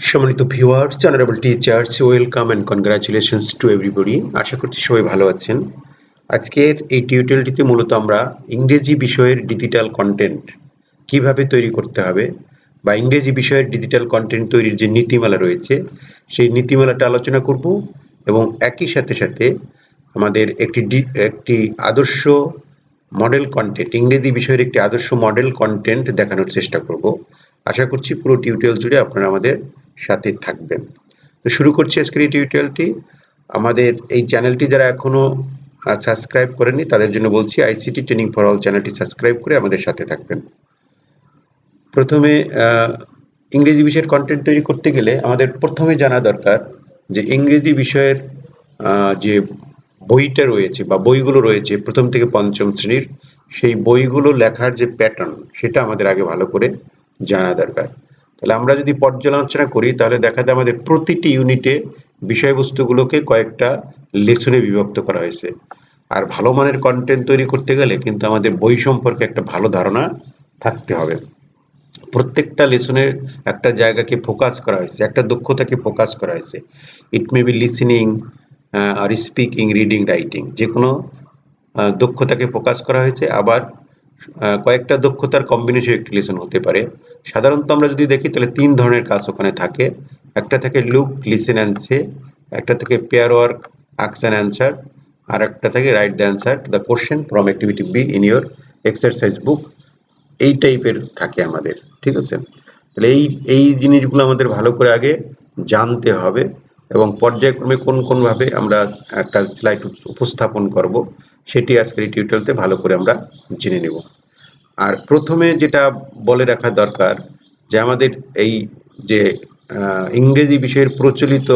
সম্মানিত viewers honourable teachers welcome and congratulations to everybody আশা করছি সবাই ভালো আছেন। আজকের এই টিউটোরিয়ালটিতে মূলত আমরা ইংরেজি বিষয়ের ডিজিটাল কন্টেন্ট কীভাবে তৈরি করতে হবে বা ইংরেজি বিষয়ের ডিজিটাল কন্টেন্ট তৈরির যে নীতিমালা রয়েছে, সেই নীতিমালাটা আলোচনা করব এবং একই সাথে সাথে আমাদের একটি একটি আদর্শ মডেল কন্টেন্ট ইংরেজি বিষয়ের একটি আদর্শ মডেল কন্টেন্ট দেখানোর চেষ্টা করব। আশা করছি পুরো টিউটোরিয়াল জুড়ে আপনারা আমাদের সাথে থাকবেন। তো শুরু করছি আজকের এই টিউটোরিয়ালটি আমাদের এই চ্যানেলটি যারা এখনও সাবস্ক্রাইব করেনি তাদের জন্য বলছি আইসিটি ট্রেনিং ফর অল চ্যানেলটি সাবস্ক্রাইব করে আমাদের সাথে থাকবেন। প্রথমে ইংরেজি বিষয়ের কন্টেন্ট তৈরি করতে গেলে আমাদের প্রথমে জানা দরকার যে ইংরেজি বিষয়ের যে বইটা রয়েছে বা বইগুলো রয়েছে, প্রথম থেকে পঞ্চম শ্রেণির, সেই বইগুলো লেখার যে প্যাটার্ন সেটা আমাদের আগে ভালো করে জানা দরকার। তাহলে আমরা যদি পর্যালোচনা করি, তাহলে দেখা যায় আমাদের প্রতিটি ইউনিটে বিষয়বস্তুগুলোকে কয়েকটা লেসনে বিভক্ত করা হয়েছে। আর ভালো মানের কন্টেন্ট তৈরি করতে গেলে কিন্তু আমাদের বই সম্পর্কে একটা ভালো ধারণা থাকতে হবে। প্রত্যেকটা লেসনের একটা জায়গাকে ফোকাস করা হয়েছে, একটা দক্ষতাকে ফোকাস করা হয়েছে। ইট মে বি লিসেনিং আর স্পিকিং রিডিং রাইটিং যে কোনো দক্ষতাকে ফোকাস করা হয়েছে। আবার কয়েকটা দক্ষতার কম্বিনেশন একটি লেসন হতে পারে। সাধারণত আমরা যদি দেখি, তাহলে তিন ধরনের কাজ ওখানে থাকে। একটা থাকে লুক লিসেন অ্যান্ড সে একটা থেকে পেয়ার ওয়ার্ক অ্যান্ড অ্যান্সার আর একটা থেকে write the answer the question from activity B in your exercise book এই টাইপের থাকে আমাদের, ঠিক আছে? তাহলে এই এই জিনিসগুলো আমাদের ভালো করে আগে জানতে হবে এবং পর্যায়ক্রমে কোন কোন ভাবে আমরা একটা স্লাইড উপস্থাপন করব। সেটি আজকের এই টিউটোরিয়ালতে ভালো করে আমরা জেনে নেব। আর প্রথমে যেটা বলে রাখা দরকার যে আমাদের এই যে ইংরেজি বিষয়ের প্রচলিত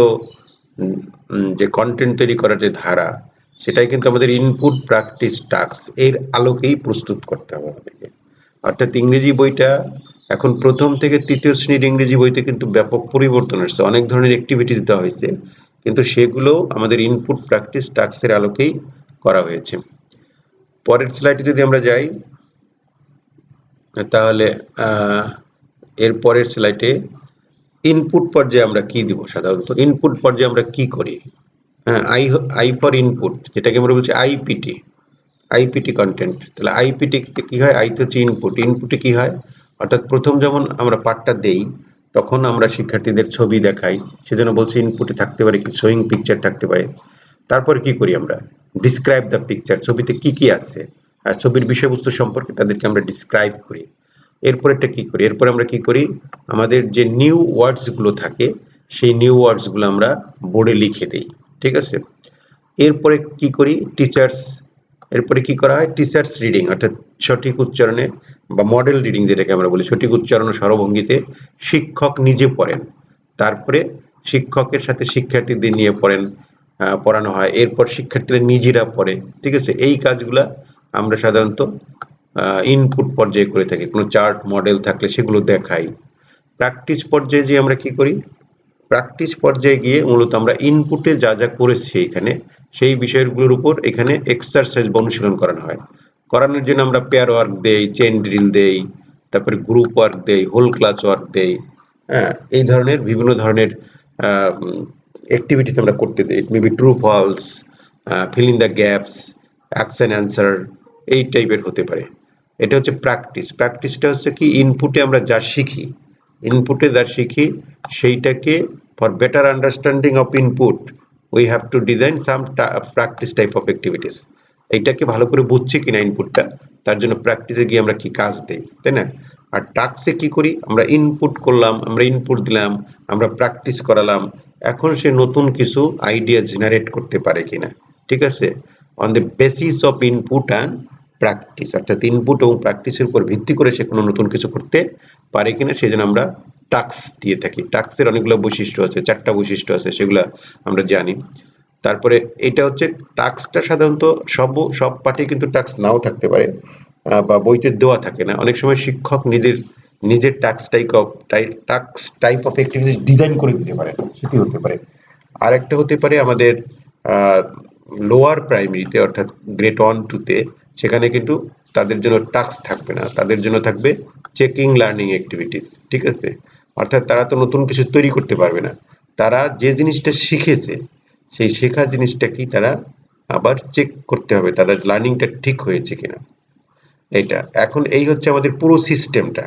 যে কন্টেন্ট তৈরি করার যে ধারা, সেটাই কিন্তু আমাদের ইনপুট প্র্যাকটিস টাস্ক এর আলোকেই প্রস্তুত করতে হবে আমাদেরকে। অর্থাৎ ইংরেজি বইটা এখন প্রথম থেকে তৃতীয় শ্রেণির ইংরেজি বইতে কিন্তু ব্যাপক পরিবর্তন আসছে। অনেক ধরনের অ্যাক্টিভিটিস দেওয়া হয়েছে, কিন্তু সেগুলো আমাদের ইনপুট প্র্যাকটিস টাস্কের আলোকেই করা হয়েছে। পরের স্লাইডে যদি আমরা যাই, তাহলে এর পরের স্লাইডে ইনপুট পর্যায়ে আমরা কি দিব সাধারণত? ইনপুট পর্যায়ে আমরা কি করি? হ্যাঁ আই আই ফর ইনপুট যেটাকে আমরা বলছি আইপিটি আইপিটি কন্টেন্ট তাহলে আইপিটি কি হয়? আই তো হচ্ছে ইনপুট ইনপুটে কি হয়? অর্থাৎ প্রথম যেমন আমরা পাঠটা দেই, তখন আমরা শিক্ষার্থীদের ছবি দেখাই। সেজন্য বলছি ইনপুটে থাকতে পারে কি? শোয়িং পিকচার থাকতে পারে। তারপর কি করি আমরা? ডিসক্রাইব দ্য পিকচার ছবিতে কি কি আছে? আর ছবির বিষয়বস্তু সম্পর্কে তাদেরকে আমরা ডিসক্রাইব করি। এরপরেরটা কি করি? এরপরে আমরা কি করি? আমাদের যে নিউ ওয়ার্ডসগুলো থাকে, সেই নিউ ওয়ার্ডসগুলো আমরা বোর্ডে লিখে দিই, ঠিক আছে? এরপরে কি করি? টিচার্স এরপরে কি করা হয়? টিচার্স রিডিং অর্থাৎ সঠিক উচ্চারণে বা মডেল রিডিং যেটাকে আমরা বলি, সঠিক উচ্চারণ ও স্বরভঙ্গিতে শিক্ষক নিজে পড়েন। তারপরে শিক্ষকের সাথে শিক্ষার্থীদের নিয়ে পড়েন। পড়ানো হয়। এরপর শিক্ষার্থীরা নিজেরা পড়ে, ঠিক আছে? এই কাজগুলা আমরা সাধারণত ইনপুট পর্যায়ে করে থাকি। কোনো চার্ট মডেল থাকলে সেগুলো দেখাই। প্র্যাকটিস পর্যায়ে যে আমরা কি করি? প্র্যাকটিস পর্যায়ে গিয়ে মূলত আমরা ইনপুটে যা যা করেছি এখানে, সেই বিষয়গুলোর উপর এখানে এক্সারসাইজ বা অনুশীলন করানো হয়। করানোর জন্য আমরা পেয়ার ওয়ার্ক দেই চেন ড্রিল দেই, তারপরে গ্রুপ ওয়ার্ক দেই হোল ক্লাস ওয়ার্ক দেই হ্যাঁ? এই ধরনের, বিভিন্ন ধরনের অ্যাক্টিভিটিস আমরা করতে দিই it may be true false fill in the gaps action answer এই টাইপের হতে পারে। এটা হচ্ছে প্র্যাকটিস প্র্যাকটিসটা হচ্ছে কি ইনপুটে আমরা যা শিখি ইনপুটে যা শিখি, সেইটাকে for better understanding of input we have to design some practice type of activities এইটাকে ভালো করে বুঝছি কিনা ইনপুটটা তার জন্য প্র্যাকটিসে গিয়ে আমরা কি কাজ দেই, তাই না? আর টাক্সে কি করি, আমরা ইনপুট করলাম, আমরা ইনপুট দিলাম, আমরা প্র্যাকটিস করালাম এখন সে নতুন কিছু আইডিয়া জেনারেট করতে পারে কিনা, ঠিক আছে? On the basis of input and practice অর্থাৎ ইনপুট এবং প্র্যাকটিসের উপর ভিত্তি করে সে কোনো নতুন কিছু করতে পারে কিনা, সেই জন্য আমরা টাক্স দিয়ে থাকি। টাক্সের অনেকগুলো বৈশিষ্ট্য আছে, চারটা বৈশিষ্ট্য আছে, সেগুলো আমরা জানি। তারপরে এটা হচ্ছে টাক্সটা সাধারণত সব সব পাঠে কিন্তু টাক্স নাও থাকতে পারে বা বইতে দেওয়া থাকে না। অনেক সময় শিক্ষক নিজের নিজের tasks type of tasks type of activities design করে দিতে পারে, সেটি হতে পারে। আর একটা হতে পারে আমাদের লোয়ার প্রাইমারিতে অর্থাৎ গ্রেড ওয়ান টুতে সেখানে কিন্তু তাদের জন্য টাস্ক থাকবে না, তাদের জন্য থাকবে চেকিং লার্নিং অ্যাক্টিভিটিস ঠিক আছে? অর্থাৎ তারা তো নতুন কিছু তৈরি করতে পারবে না। তারা যে জিনিসটা শিখেছে, সেই শেখা জিনিসটা কি তারা আবার চেক করতে হবে, তাদের লার্নিংটা ঠিক হয়েছে কিনা। এটা এখন এই হচ্ছে আমাদের পুরো সিস্টেমটা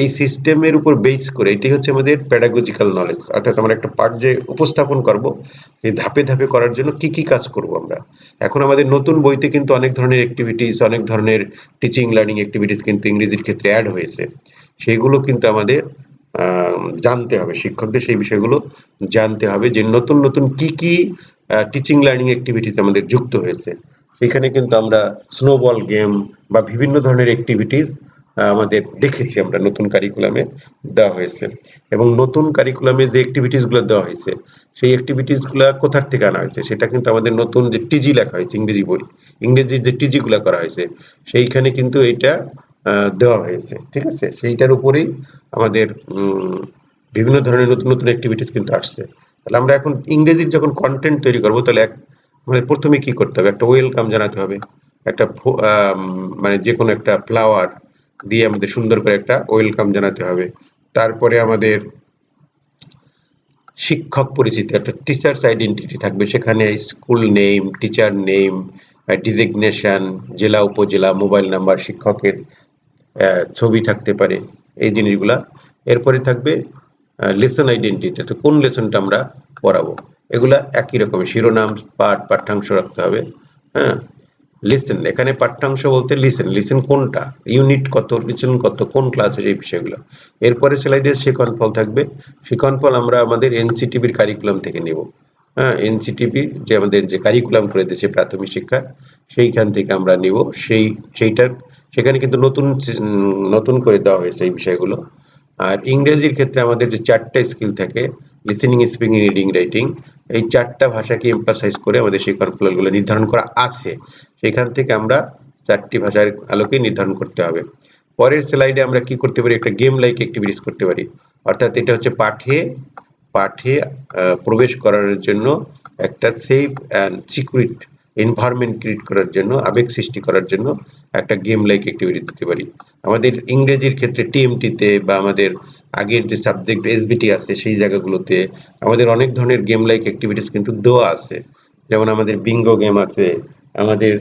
এই সিস্টেমের উপর বেস করে এটি হচ্ছে আমাদের প্যাডাগজিক্যাল নলেজ অর্থাৎ আমরা একটা পাঠ যে উপস্থাপন করব, এই ধাপে ধাপে করার জন্য কি কি কাজ করব আমরা। এখন আমাদের নতুন বইতে কিন্তু অনেক ধরনের অ্যাক্টিভিটিস অনেক ধরনের টিচিং লার্নিং অ্যাক্টিভিটিস কিন্তু ইংরেজির ক্ষেত্রে অ্যাড হয়েছে। সেগুলো কিন্তু আমাদের জানতে হবে, শিক্ষকদের সেই বিষয়গুলো জানতে হবে যে নতুন নতুন কি কি টিচিং লার্নিং অ্যাক্টিভিটিস আমাদের যুক্ত হয়েছে। সেখানে কিন্তু আমরা স্নোবল গেম বা বিভিন্ন ধরনের অ্যাক্টিভিটিস আমাদের দেখেছি আমরা নতুন কারিকুলামে দেওয়া হয়েছে। এবং নতুন কারিকুলামে যে অ্যাক্টিভিটিসগুলো দেওয়া হয়েছে, সেই অ্যাক্টিভিটিসগুলো কোথার থেকে আনা হয়েছে? সেটা কিন্তু আমাদের নতুন যে টিজি লেখা হয়েছে, ইংরেজি বই, ইংরেজির যে টিজিগুলো করা হয়েছে, সেইখানে কিন্তু এটা দেওয়া হয়েছে। ঠিক আছে? সেইটার উপরেই আমাদের বিভিন্ন ধরনের নতুন নতুন অ্যাক্টিভিটিস কিন্তু আসছে। তাহলে আমরা এখন ইংরেজির যখন কন্টেন্ট তৈরি করব, তাহলে এক মানে প্রথমে কি করতে হবে? একটা ওয়েলকাম জানাতে হবে, একটা মানে যে কোনো একটা ফ্লাওয়ার দিয়ে আমাদের সুন্দর করে একটা ওয়েলকাম জানাতে হবে। তারপরে আমাদের শিক্ষক পরিচিতি একটা টিচার্স আইডেন্টিটি থাকবে। সেখানে school name teacher name designation জেলা, উপজেলা মোবাইল নাম্বার শিক্ষকের ছবি থাকতে পারে। এই জিনিসগুলা। এরপরে থাকবে লেসন আইডেন্টিটি তো কোন লেসনটা আমরা পড়াবো? এগুলা একই রকমের। শিরোনাম, পাঠ, পাঠ্যাংশ রাখতে হবে। হ্যাঁ? লিসেন এখানে পাঠ্যাংশ বলতে লিসেন লিসেন কোনটা? ইউনিট কত লিসেন কত, কোন ক্লাসের এই বিষয়গুলো? এরপরে স্লাইডে শিকন ফল থাকবে। শিকন ফল আমরা আমাদের এনসিটিভির কারিকুলাম থেকে নেব। হ্যাঁ এনসিটিভি যে আমাদের যে কারিকুলাম করে দিয়েছে প্রাথমিক শিক্ষা, সেইখান থেকে আমরা নিব। সেই, সেইটার, সেখানে কিন্তু নতুন নতুন করে দেওয়া হয়েছে এই বিষয়গুলো। আর ইংরেজির ক্ষেত্রে আমাদের যে চারটা স্কিল থাকে লিসেনিং স্পিকিং রিডিং রাইটিং এই চারটা ভাষাকে এম্পাসাইজ করে আমাদের সেই কর্মফলগুলো নির্ধারণ করা আছে। সেখান থেকে আমরা চারটি ভাষার আলোকে নির্ধারণ করতে হবে। পরের স্লাইডে আমরা কি করতে পারি? একটা গেম লাইক অ্যাক্টিভিটিস করতে পারি। অর্থাৎ এটা হচ্ছে পাঠে পাঠে প্রবেশ করার জন্য একটা safe and secure environment create করার জন্য, আবেগ সৃষ্টি করার জন্য একটা গেম লাইক অ্যাক্টিভিটি দিতে পারি। আমাদের ইংরেজির ক্ষেত্রে টিএমটিতে বা আমাদের আগের যে সাবজেক্ট এসবিটি আছে সেই জায়গাগুলোতে আমাদের অনেক ধরনের গেম লাইক অ্যাক্টিভিটিস কিন্তু দেওয়া আছে। যেমন আমাদের বিঙ্গো গেম আছে আমাদের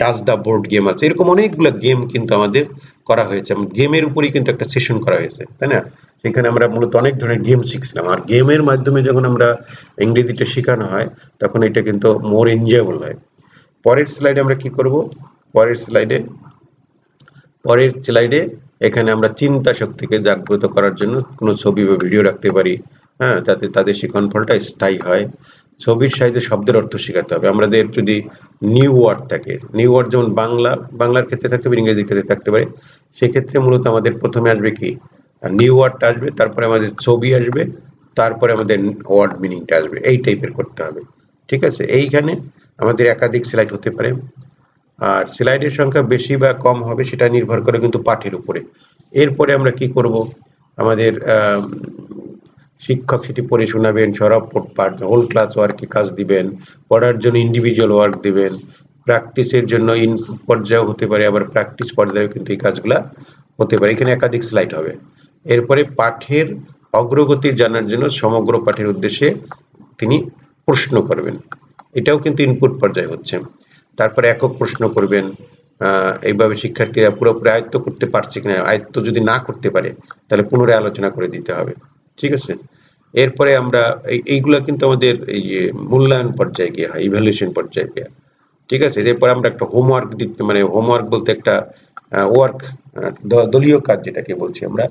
টাচ দ্য বোর্ড গেম আছে। এরকম অনেকগুলো গেম কিন্তু আমাদের করা হয়েছে। গেমের উপরেই কিন্তু একটা সেশন করা হয়েছে, তাই না? সেখানে আমরা মূলত অনেক ধরনের গেম শিখছিলাম। আর গেমের মাধ্যমে যখন আমরা ইংরেজিটা শেখানো হয়, তখন এটা কিন্তু মোর এনজয়েবল হয়। পরের স্লাইডে আমরা কি করব? পরের স্লাইডে পরের স্লাইডে এখানে আমরা চিন্তা শক্তিকে জাগ্রত করার জন্য কোনো ছবি বা ভিডিও রাখতে পারি হ্যাঁ যাতে তাদের শিখন ফলটা স্থায়ী হয়। ছবির সাহায্যে শব্দের অর্থ শেখাতে হবে। আমাদের যদি নিউ ওয়ার্ড থাকে নিউ ওয়ার্ড যেমন বাংলা, বাংলার ক্ষেত্রে থাকতে পারে, ইংরেজির ক্ষেত্রে থাকতে পারে, সেক্ষেত্রে মূলত আমাদের প্রথমে আসবে কি? নিউ ওয়ার্ডটা আসবে, তারপরে আমাদের ছবি আসবে, তারপরে আমাদের ওয়ার্ড মিনিংটা আসবে। এই টাইপের করতে হবে। ঠিক আছে? এইখানে আমাদের একাধিক স্লাইড হতে পারে। আর স্লাইডের সংখ্যা বেশি বা কম হবে, সেটা নির্ভর করে কিন্তু পাঠের উপরে। এরপরে আমরা কি করব? আমাদের শিক্ষক সেটি পড়ে শোনাবেন, সরব পাঠ হোল ক্লাস ওয়ার্কে কাজ দিবেন, পড়ার জন্য ইন্ডিভিজুয়াল ওয়ার্ক দিবেন প্র্যাকটিসের জন্য ইনপুট পর্যায়েও হতে পারে, আবার প্র্যাকটিস পর্যায়েও কিন্তু এই কাজগুলা হতে পারে। এখানে একাধিক স্লাইড হবে। এরপরে পাঠের অগ্রগতি জানার জন্য সমগ্র পাঠের উদ্দেশ্যে তিনি প্রশ্ন করবেন। এটাও কিন্তু ইনপুট পর্যায়ে হচ্ছে। তারপরে একক প্রশ্ন করবেন এইভাবে শিক্ষার্থীরা পুরোপুরি আয়ত্ত করতে পারছে কিনা, আয়ত্ত যদি না করতে পারে, তাহলে পুনরায় আলোচনা করে দিতে হবে। ঠিক আছে? এরপরে আমরা এইগুলা কিন্তু আমাদের এই যে মূল্যায়ন পর্যায়ে গিয়ে হয় ইভ্যালুয়েশন পর্যায়ে গিয়ে। ঠিক আছে? এরপর আমরা একটা হোমওয়ার্ক দিতে মানে হোমওয়ার্ক বলতে একটা ওয়ার্ক দলীয় কাজ যেটাকে বলছি আমরা।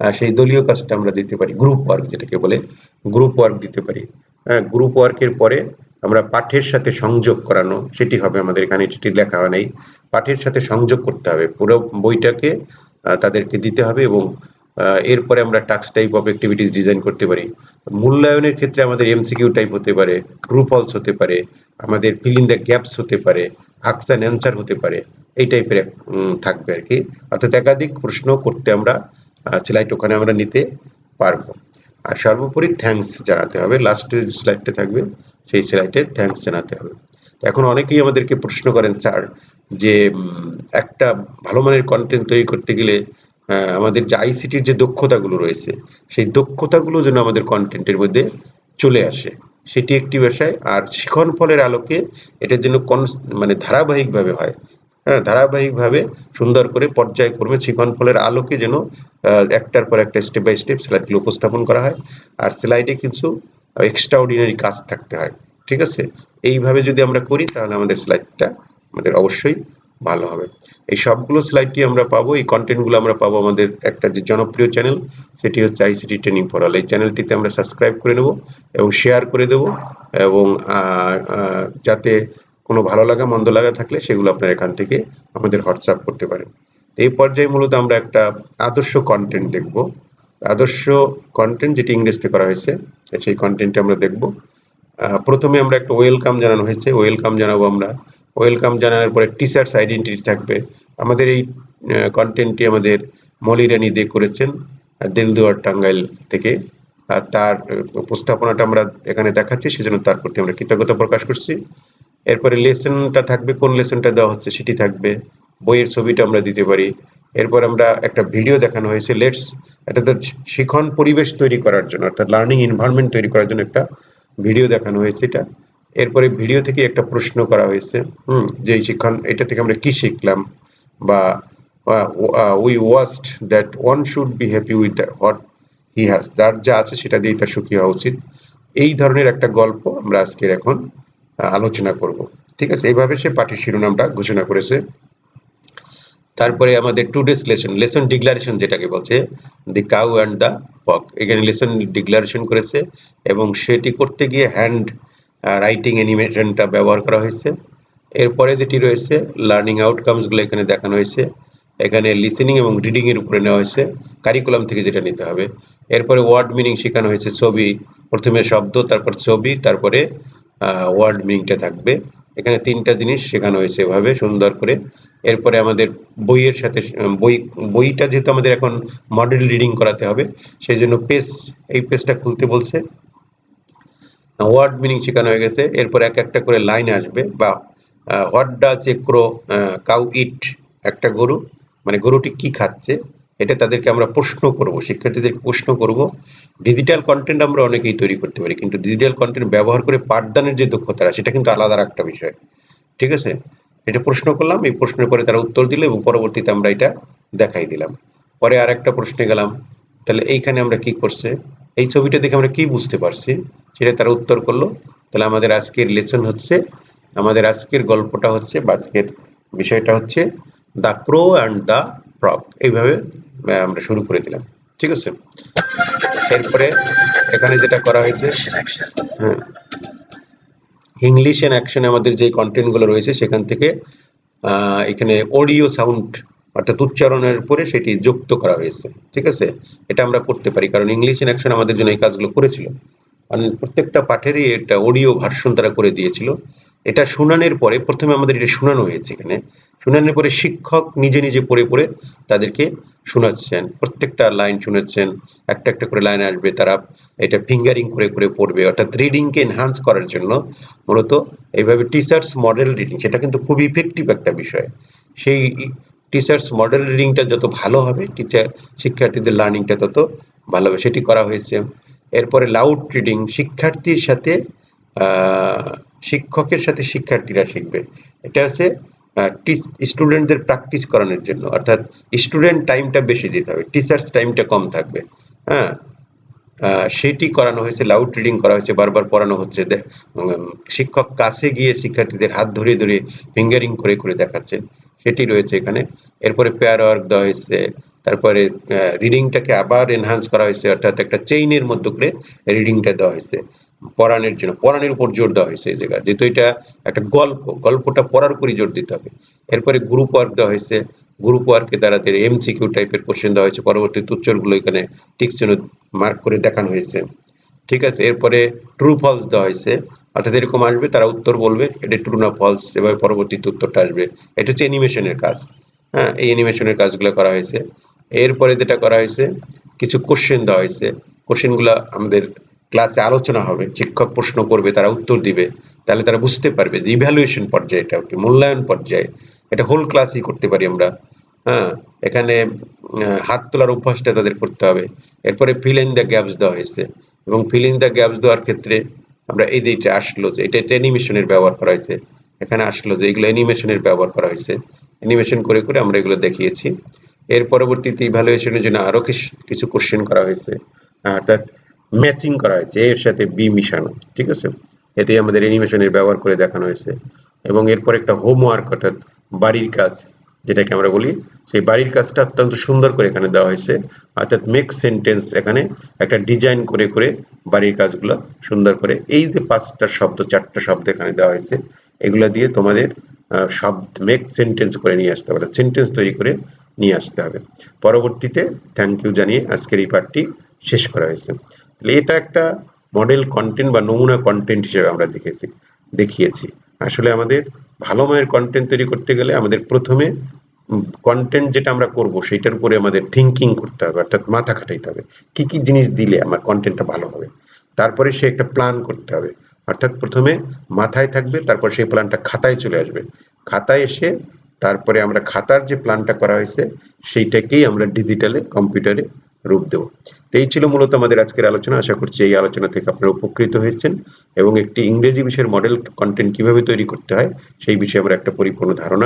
সেই দলীয় কাজটা আমরা দিতে পারি গ্রুপ ওয়ার্ক যেটাকে বলে। গ্রুপ ওয়ার্ক দিতে পারি। হ্যাঁ গ্রুপ ওয়ার্কের পরে আমরা পাঠের সাথে সংযোগ করানো, সেটি হবে আমাদের এখানে যেটি লেখা হয় নাই। পাঠের সাথে সংযোগ করতে হবে। পুরো বইটাকে তাদেরকে দিতে হবে এবং এরপরে আমরা tasks type of activities design করতে পারি। মূল্যায়নের ক্ষেত্রে আমাদের এমসিকিউ টাইপ হতে পারে ট্রু হতে পারে, আমাদের ফিল দ্য গ্যাপস হতে পারে আক্স অ্যান্ড অ্যান্সার হতে পারে, এই টাইপের থাকবে আর কি। অর্থাৎ একাধিক প্রশ্ন করতে আমরা স্লাইড ওখানে আমরা নিতে পারব। আর সর্বোপরি থ্যাংকস জানাতে হবে। লাস্টের স্লাইডটা থাকবে, সেই স্লাইডে থ্যাংকস জানাতে হবে। এখন অনেকেই আমাদেরকে প্রশ্ন করেন, স্যার, যে একটা ভালো মানের কন্টেন্ট তৈরি করতে গেলে আমাদের যে আইসিটির যে দক্ষতাগুলো রয়েছে, সেই দক্ষতাগুলো যেন আমাদের কন্টেন্টের মধ্যে চলে আসে। সেটি একটি বিষয়, আর শিখন ফলের আলোকে এটার জন্য কন- মানে ধারাবাহিকভাবে হয়। হ্যাঁ ধারাবাহিকভাবে সুন্দর করে পর্যায়ক্রমে শিখন ফলের আলোকে যেন একটার পর একটা স্টেপ বাই স্টেপ স্লাইডগুলো উপস্থাপন করা হয়, আর স্লাইডে কিছু এক্সট্রা অর্ডিনারি কাজ থাকতে হয়। ঠিক আছে? এইভাবে যদি আমরা করি, তাহলে আমাদের স্লাইডটা আমাদের অবশ্যই ভালো হবে। এই সবগুলো স্লাইডটি আমরা পাবো, এই কন্টেন্টগুলো আমরা পাবো আমাদের একটা যে জনপ্রিয় চ্যানেল সেটি হচ্ছে আইসিটি ট্রেনিং ফর অল এই চ্যানেলটিতে আমরা সাবস্ক্রাইব করে নেব এবং শেয়ার করে দেব এবং যাতে কোনো ভালো লাগা, মন্দ লাগা থাকলে সেগুলো আপনারা এখান থেকে আমাদের হোয়াটসঅ্যাপ করতে পারেন। এই পর্যায়ে মূলত আমরা একটা আদর্শ কন্টেন্ট দেখব। আদর্শ কন্টেন্ট যেটি ইংরেজিতে করা হয়েছে, সেই কন্টেন্টটি আমরা দেখব। প্রথমে আমরা একটা ওয়েলকাম জানানো হয়েছে। ওয়েলকাম জানাব আমরা ওয়েলকাম জানানোর পরে টিচার্স আইডেন্টিটি থাকবে। আমাদের এই কন্টেন্টটি আমাদের মলিরানি দে করেছেন, দিলদুয়ার টাঙ্গাইল থেকে। আর তার উপস্থাপনাটা আমরা এখানে দেখাচ্ছি, সেজন্য তার প্রতি আমরা কৃতজ্ঞতা প্রকাশ করছি। এরপরে লেসনটা থাকবে, কোন লেসনটা দেওয়া হচ্ছে সেটি থাকবে। বইয়ের ছবিটা আমরা দিতে পারি। এরপর আমরা একটা ভিডিও দেখানো হয়েছে, লেটস, এটা তো শিখন পরিবেশ তৈরি করার জন্য, অর্থাৎ লার্নিং এনভায়রনমেন্ট তৈরি করার জন্য একটা ভিডিও দেখানো হয়েছে এটা। এরপরে ভিডিও থেকে একটা প্রশ্ন করা হয়েছে, হুম, যে শিক্ষণ, এটা থেকে আমরা কি শিখলাম? বা we was that one should be happy with what he has তার যা আছে সেটা দিয়ে তার সুখী হওয়া উচিত। এই ধরনের একটা গল্প আমরা আজকের এখন আলোচনা করব। ঠিক আছে, এইভাবে সে পাঠ্য শিরোনামটা ঘোষণা করেছে। তারপরে আমাদের টু ডেস লেসন লেসন ডিক্লারেশন যেটাকে বলছে দি কাউ অ্যান্ড দ্য পক এখানে লেসন ডিক্লারেশন করেছে এবং সেটি করতে গিয়ে হ্যান্ড রাইটিং অ্যানিমেশনটা ব্যবহার করা হয়েছে। এরপরে যেটি রয়েছে লার্নিং আউটকামসগুলো এখানে দেখানো হয়েছে। এখানে লিসেনিং এবং রিডিং এর উপরে নেওয়া হয়েছে। কারিকুলাম থেকে যেটা নিতে হবে। এরপরে ওয়ার্ড মিনিং শেখানো হয়েছে, ছবি। প্রথমে শব্দ, তারপর ছবি, তারপরে ওয়ার্ড মিনিংটা থাকবে। এখানে তিনটা জিনিস শেখানো হয়েছে এভাবে, সুন্দর করে। এরপরে আমাদের বইয়ের সাথে বই, বইটা যেহেতু আমাদের এখন মডেল রিডিং করাতে হবে, সেই জন্য পেজ এই পেজটা খুলতে বলছে। ওয়ার্ড মিনিং শেখানো হয়ে গেছে। এরপর এক একটা করে লাইন আসবে বা what does a crow cow eat একটা গরু মানে গরুটি কি খাচ্ছে? এটা তাদেরকে আমরা প্রশ্ন করব, শিক্ষার্থীদের প্রশ্ন করব। ডিজিটাল কন্টেন্ট আমরা অনেকেই তৈরি করতে পারি, কিন্তু ডিজিটাল কন্টেন্ট ব্যবহার করে পাঠদানের যে দক্ষতাটা, সেটা কিন্তু আলাদা একটা বিষয়। ঠিক আছে? এটা প্রশ্ন করলাম, এই প্রশ্নের পরে তারা উত্তর দিল এবং পরবর্তীতে আমরা এটা দেখাই দিলাম। পরে আর একটা প্রশ্নে গেলাম, তাহলে এইখানে আমরা কি করছে? এই ছবিটা দেখে আমরা কি বুঝতে পারছি? সেটা তারা উত্তর করল। তাহলে আমাদের আজকের লেসন হচ্ছে, আমাদের আজকের গল্পটা হচ্ছে, বা আজকের বিষয়টা হচ্ছে the crow and the frog এইভাবে আমরা শুরু করে দিলাম। ঠিক আছে? এরপরে এখানে যেটা করা হয়েছে হ্যাঁ ইংলিশ এন্ড অ্যাকশন আমাদের যে কন্টেন্টগুলো রয়েছে, সেখান থেকে এখানে অডিও সাউন্ড অর্থাৎ উচ্চারণের উপরে সেটি যুক্ত করা হয়েছে। ঠিক আছে? এটা আমরা করতে পারি, কারণ ইংলিশ এন্ড অ্যাকশন আমাদের জন্য এই কাজগুলো করেছিল। কারণ প্রত্যেকটা পাঠেরই এটা অডিও ভার্সন তারা করে দিয়েছিল। এটা শুনানোর পরে প্রথমে আমাদের এটা শোনানো হয়েছে এখানে। শোনানোর পরে শিক্ষক নিজে নিজে পড়ে পড়ে তাদেরকে শোনাচ্ছেন। প্রত্যেকটা লাইন শোনাচ্ছেন একটা একটা করে লাইন আসবে, তারা এটা ফিঙ্গারিং করে করে পড়বে, অর্থাৎ রিডিংকে এনহান্স করার জন্য। মূলত এইভাবে টিচার্স মডেল রিডিং সেটা কিন্তু খুব ইফেক্টিভ একটা বিষয়। সেই টিচার্স মডেল রিডিংটা যত ভালো হবে টিচার শিক্ষার্থীদের লার্নিংটা তত ভালো হবে। সেটি করা হয়েছে। এরপরে লাউড রিডিং, শিক্ষার্থীর সাথে শিক্ষকের সাথে শিক্ষার্থীরা শিখবে। এটা হচ্ছে স্টুডেন্টদের প্র্যাকটিস করানোর জন্য। অর্থাৎ স্টুডেন্ট টাইমটা বেশি দিতে হবে টিচার্স টাইমটা কম থাকবে। হ্যাঁ? সেটি করানো হয়েছে, লাউড রিডিং করা হয়েছে, বারবার পড়ানো হচ্ছে। শিক্ষক কাছে গিয়ে শিক্ষার্থীদের হাত ধরে ধরে ফিঙ্গারিং করে করে দেখাচ্ছেন সেটি রয়েছে এখানে। এরপরে পেয়ার ওয়ার্ক দেওয়া হয়েছে তারপরে রিডিংটাকে আবার এনহান্স করা হয়েছে, অর্থাৎ একটা চেইনের মধ্যে করে রিডিংটা দেওয়া হয়েছে, পড়ানোর জন্য, পড়ানোর উপর জোর দেওয়া হয়েছে এই জায়গায়। যেহেতু এটা একটা গল্প, গল্পটা পড়ার উপরই জোর দিতে হবে। এরপরে গ্রুপ ওয়ার্ক দেওয়া হয়েছে গ্রুপ ওয়ার্কে তাদের এমসিকিউ টাইপের কোশ্চেন দেওয়া হয়েছে, পরবর্তী উত্তরগুলো এখানে টিক চিহ্ন মার্ক করে দেখানো হয়েছে। ঠিক আছে, এরপরে ট্রু ফলস দেওয়া হয়েছে, অর্থাৎ এরকম আসবে, তারা উত্তর বলবে, এটা ট্রু না ফলস এভাবে পরবর্তীতে উত্তরটা আসবে। এটা হচ্ছে অ্যানিমেশনের কাজ। হ্যাঁ এই অ্যানিমেশনের কাজগুলো করা হয়েছে। এরপরে যেটা করা হয়েছে, কিছু কোশ্চেন দেওয়া হয়েছে। কোশ্চেনগুলো আমাদের ক্লাসে আলোচনা হবে, শিক্ষক প্রশ্ন করবে, তারা উত্তর দিবে, তাহলে তারা বুঝতে পারবে যে ইভ্যালুয়েশন পর্যায়ে এটা মূল্যায়ন পর্যায়ে। এটা হোল ক্লাসই করতে পারি আমরা। হ্যাঁ এখানে হাত তোলার অভ্যাসটা তাদের করতে হবে। এরপরে ফিল ইন দ্য গ্যাপস দেওয়া হয়েছে। এবং ফিল ইন দ্য গ্যাপস দেওয়ার ক্ষেত্রে আমরা এই যে এটা আসলো যে, এটা অ্যানিমেশনের ব্যবহার করা হয়েছে। এখানে আসলো যে, এগুলো অ্যানিমেশনের ব্যবহার করা হয়েছে। অ্যানিমেশন করে করে আমরা এগুলো দেখিয়েছি। এর পরবর্তীতে ইভ্যালুয়েশনের জন্য আরও কিছু- কোশ্চেন করা হয়েছে। অর্থাৎ ম্যাচিং করা হয়েছে, এর সাথে বি মিশানো, ঠিক আছে? এটাই আমাদের অ্যানিমেশনের ব্যবহার করে দেখানো হয়েছে। এবং এরপর একটা হোমওয়ার্ক অর্থাৎ বাড়ির কাজ, যেটাকে আমরা বলি, সেই বাড়ির কাজটা অত্যন্ত সুন্দর করে এখানে দেওয়া হয়েছে। অর্থাৎ মেক সেন্টেন্স এখানে একটা ডিজাইন করে করে বাড়ির কাজগুলো সুন্দর করে, এই যে পাঁচটা শব্দ, চারটা শব্দ এখানে দেওয়া হয়েছে, এগুলো দিয়ে তোমাদের শব্দ মেক সেন্টেন্স করে নিয়ে আসতে হবে সেন্টেন্স তৈরি করে নিয়ে আসতে হবে। পরবর্তীতে থ্যাংক ইউ জানিয়ে আজকের এই পার্টটি শেষ করা হয়েছে। তাহলে এটা একটা মডেল কন্টেন্ট বা নমুনা কন্টেন্ট হিসেবে আমরা দেখেছি, দেখিয়েছি। আসলে আমাদের ভালো মানের কন্টেন্ট তৈরি করতে গেলে আমাদের প্রথমে কন্টেন্ট যেটা আমরা করব সেটার উপরে আমাদের থিঙ্কিং করতে হবে, অর্থাৎ মাথা খাটাইতে হবে। কি কি জিনিস দিলে আমার কন্টেন্টটা ভালো হবে? তারপরে সে একটা প্ল্যান করতে হবে। অর্থাৎ প্রথমে মাথায় থাকবে, তারপর সেই প্ল্যানটা খাতায় চলে আসবে। খাতায় এসে তারপরে আমরা খাতার যে প্ল্যানটা করা হয়েছে, সেইটাকেই আমরা ডিজিটালে কম্পিউটারে রূপ দেব। তো এই ছিল মূলত আমাদের আজকের আলোচনা। আশা করছি এই আলোচনা থেকে আপনারা উপকৃত হয়েছেন এবং একটি ইংরেজি বিষয়ের মডেল কন্টেন্ট কীভাবে তৈরি করতে হয়, সেই বিষয়ে আমরা একটা পরিপূর্ণ ধারণা